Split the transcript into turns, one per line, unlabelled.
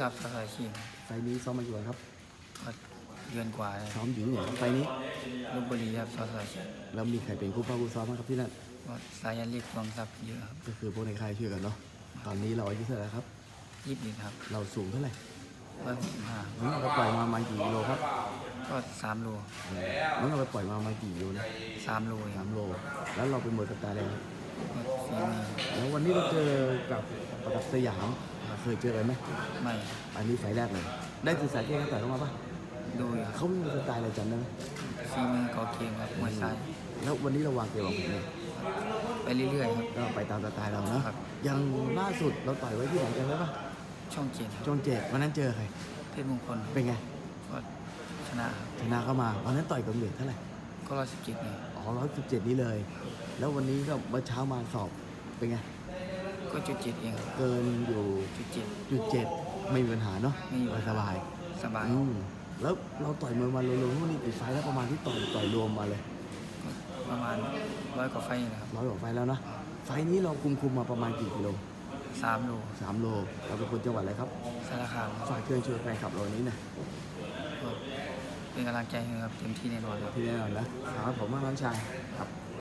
ทรัพย์สสชีพ
ไฟล์นี้ซ้อมมากี่วันครับ
ก็เดือนกว่าเลย
ซ้อมอยู่ที่ไหนไฟล์นี้
ลบบุรีครับสสชีพ
แล้วมีใครเป็นคู่ป้าคู่ซ้อมบ้างครับที่นั่น
ก็สายันเรียกรวมทรัพย์เยอะครับ
ก็คือพวกในค่ายช่วยกันเนาะตอนนี้เราอายุเท่าไหร่ครับ
ยี่สิบครับ
เราสูงเท่าไหร่
ร้อยหกสิบห้า
น้องเอาปปล่อยมามากี่กิโลครับ
ก็สามโล
น้องเอาไปปล่อยมามากี่กิโลนะ
สามโลค
สา
รับ
มโลแล้วเราเป็นมวยสไตล์อะไรครับ
ก็ฝีมือ
แล้ ววันนี้เราเจอกับประดับสยามเคยเจอกันไหม
ไม่
อันนี้ไฟล์แรกเลย ได้ศึกษาเกมกันต่อยเข้ามาปะ
ดูอยู่ครับ
เขามีสไตล์อะไรจำได้ไหม
ฝีมือเกอเกมครับมวยซ้าย
แล้ววันนี้เราวางเกมวางแผนเนี่ย
ไปเรื่อยๆครับ
ก็ไปตามสไตล์เราเนาะ
ครับ
ยังล่าสุดเราต่อยไว้ที่ไหนกันไหมปะ
ช่องเจ็ดครับ
จงเจดวันนั้นเจอใคร
เพชรมงคล
เป็นไง
ก็ชนะครับ
ชนะเข้ามาวันนั้นต่อยกับเวทเท่าไหร่
ก็ร้อยสิบเจ็ดเลย
อ๋อร้อยสิบเจ็ดนี้เลย แล้ววันนี้ก็เมื่อเช้ามาสอบเป็นไง
ก็จุดเจ็ดเองครับ
เกินอยู่
จุดเจ็ด
จุดเจ็ดไม่มีปัญหาเนาะ
ไม่มีปัญหา
สบาย
สบาย
อืมแล้วเราต่อยมวยมารวมๆพวกนี้กี่ไฟล์แล้วประมาณที่ต่อยต่อยรวมมาเลย
ก็ประมาณร้อยกว่าไฟล์นะครับ
ร้อยกว่าไฟล์แล้วเนาะไฟล์นี้เราคุมคุมมาประมาณกี่กิโล
สามโล
สามโลเราเป็นคนจังหวัดอะไรครับ
สารคามครับ
ฝากเชิญชวนแฟนคลับเราวันนี้หนะ
ก็เป็นกำลังใจให้ครับเต็มที่แน่นอนครับ
ที่แน่นอนนะครับผมมากน้องชายครับ